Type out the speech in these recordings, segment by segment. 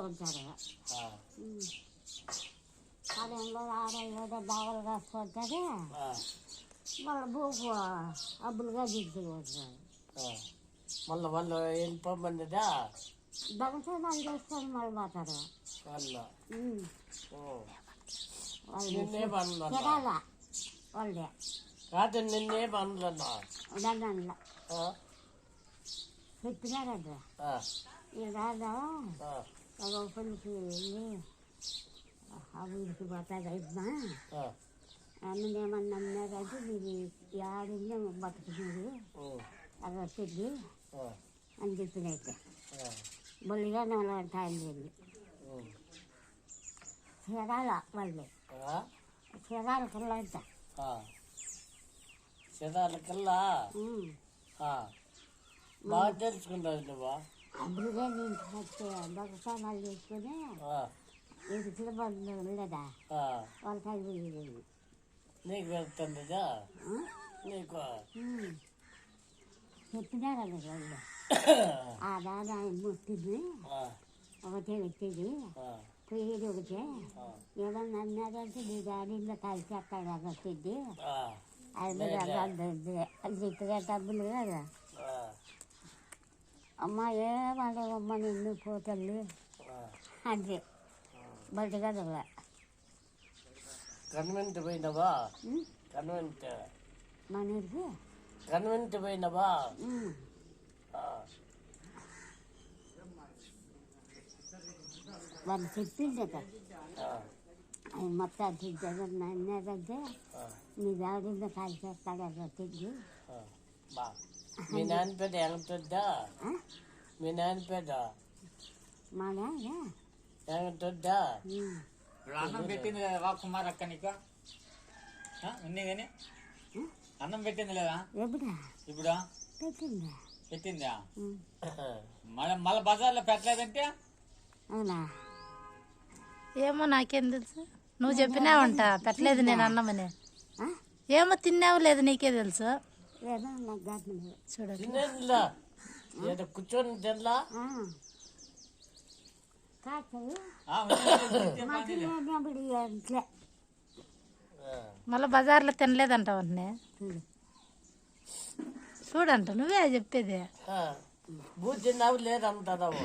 ఉంటారు ఆ, అదేంలో ఆడేదో బావలు కాసుకుంటారు ఆ, వాళ్ళ బూపు అబ్బులుగా దిద్దుకుంటారు ఆ. మళ్ళీ వాళ్ళు వెళ్ళిపోమన్నదా దొంగతనాలు చేసుకొని మళ్ళీ పోతారు వాళ్ళ ఉమ్. ఓ. వాళ్ళు నిన్నేమన్నా తినాల వాళ్ళే కాదు నిన్నేమన్నా దండంలో చెప్పినారంట ఈ రాదా ఒక పనికి అభివృద్ధికి పోతాది అయినా అన్నదేమన్నా అన్నారంటే మీరు ఆడిందే బతుకుతుంది అది వచ్చింది అని చెప్పినైతే బొల్లిగా నెల టైం లేదు చీరాల వాళ్ళు చీరాల పిల్లంట సిదాలకల్లా బాగా తెలుసుకున్నావు నువ్వు నుంచి వచ్చే దొంగతనాలు చేసుకుని ఇంటికి బంధువులు ఉండదా. వాళ్ళ కలిగి నీకు వెళ్తుందా నీకు చెప్పినారు వాళ్ళు? ఆ దాదా ముట్టింది? ఒకటే పెట్టేది. పోయేది ఒకటే. ఏమన్నా అన్నారంటే నీ డాడీలో కలిసి అక్కడ ఆ, అది అది చెప్పిన డబ్బులు కదా. ఆ, అమ్మ ఏమడగమ్మ నిన్ను పోతల్లి ఆ. అంతే బయట కదా కన్వెంట్ పోయినవా కన్వెంట్ మన ఊరికి కన్వెంట్ పోయినవా ఉమ్. ఆ, వాళ్ళు చెప్పిందట ఆ, ఆయన మొత్తం జగన్ అన్నారంటే ఆ, నీ డాడీలో కలిసి వస్తాడు అది వచ్చింది ఆ. బా మీ నాన్న పేట ఎంతుందా మీ నాన్న పేట మా నాన్న. ఇప్పుడు అన్నం పెట్టింది కదా రా కుమార్ అక్క నీకు? ఉంది కానీ? అన్నం పెట్టింది లేదా? ఇప్పుడు? పెట్టిందా. మళ్ళీ మళ్ళీ బజార్లో పెట్టలేదంటే? అవునా? ఏమో నాకేం తెలుసు. నువ్వు చెప్పినావంట పెట్టలేదు నేను అన్నమని. ఆ? ఏమో తిన్నావు లేదు నీకే తెలుసు. ఏదో నాకు గర్భం చూడు తినేదిలా? ఏదో కూర్చొని తినలా? మళ్ళీ బజార్లో తినలేదంటావు అంటనే చూడు. చూడంట నువ్వే చెప్పేది. బూ తిన్నావు లేదంటావు.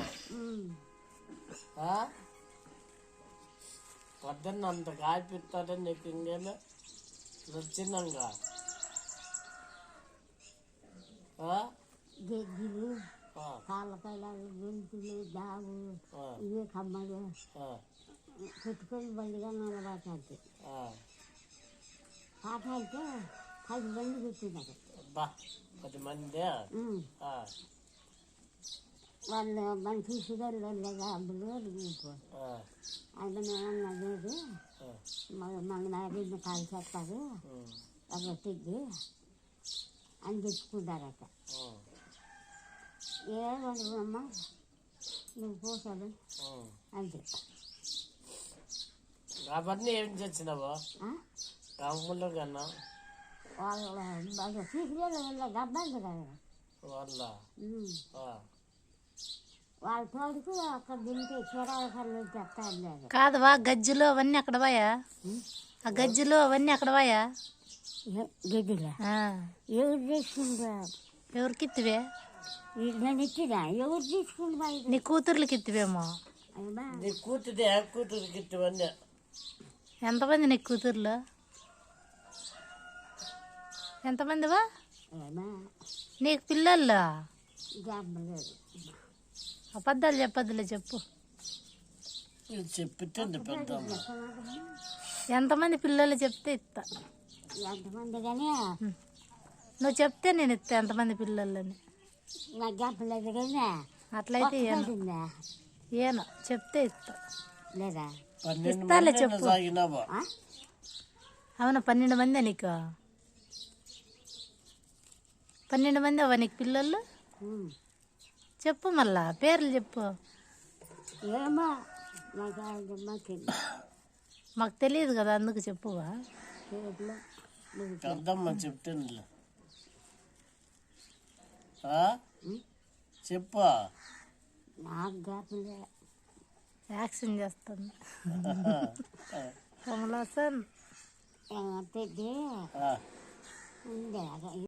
పొద్దున్న అంత కాయిపిస్తాడే నీకు ఇంకేమి వచ్చిందంగా గెజ్జలు కాళ్ళకాయలు గొంతులు దావు ఇవే కమ్మలు పెట్టుకొని బండిగా నిలబడతాయి పాట అయితే పది మంది పెట్టినారు బా పది మంది ఉమ్. ఆ, వాళ్ళు మంచి సుగర్లు అబ్బులు ఊపు ఆ, ఆయన ఏమన్నా లేదు ఆ, మన మన నాయకుడిని కాల్ చేస్తారు ఉమ్, ఒకటికి అని చెప్పుకుంటారట ఉమ్, ఏమమ్మా నువ్వు ఉమ్. అంతే. అవన్నీ ఏం చేసినావు ఆ? రాములు కన్నా. వాళ్ళ సీక్రెట్ వాళ్ళ గబ్బాలు కదా. వాళ్ళ? వాళ్ళ తోడుకు అక్కడ దింటే చీరాల చెప్తా లేదు కాదువా గజ్జలు అవన్నీ అక్కడ పోయా? ఆ గజ్జలు అవన్నీ అక్కడ పోయా? గదిలా. ఎవరు తీసుకుంటా ఎవరికి ఇత్తివే నేను ఇచ్చినా ఎవరు తీసుకుంటా నీ కూతుర్లకి ఇత్తివేమో నీ కూతురు కూతురికి ఎంతమంది నీ కూతుర్లు ఎంతమందివా నీకు పిల్లలు అబద్ధాలు చెప్పొద్దులే చెప్పు పెద్దమ్మ ఎంతమంది పిల్లలు చెప్తే ఇస్తా ఎంతమంది కానీ నువ్వు చెప్తే నేను ఇస్తా ఎంతమంది పిల్లలని. నాకు కానీ అట్లయితే ఏను. చెప్తే ఇస్తా. లేదా? ఇస్తాలే మంది చెప్పు. అవునా పన్నెండు మంది నీకు. పన్నెండు మంది అవ్వ నీకు పిల్లలు. చెప్పు మళ్ళా. పేర్లు చెప్పు. మాకు తెలియదు కదా అందుకు చెప్పువా? పెద్దమ్మ చెప్తుంది చెప్పు. నాకు లేదు యాక్షన్ చేస్తుంది. కమలాసన్. పెద్ద.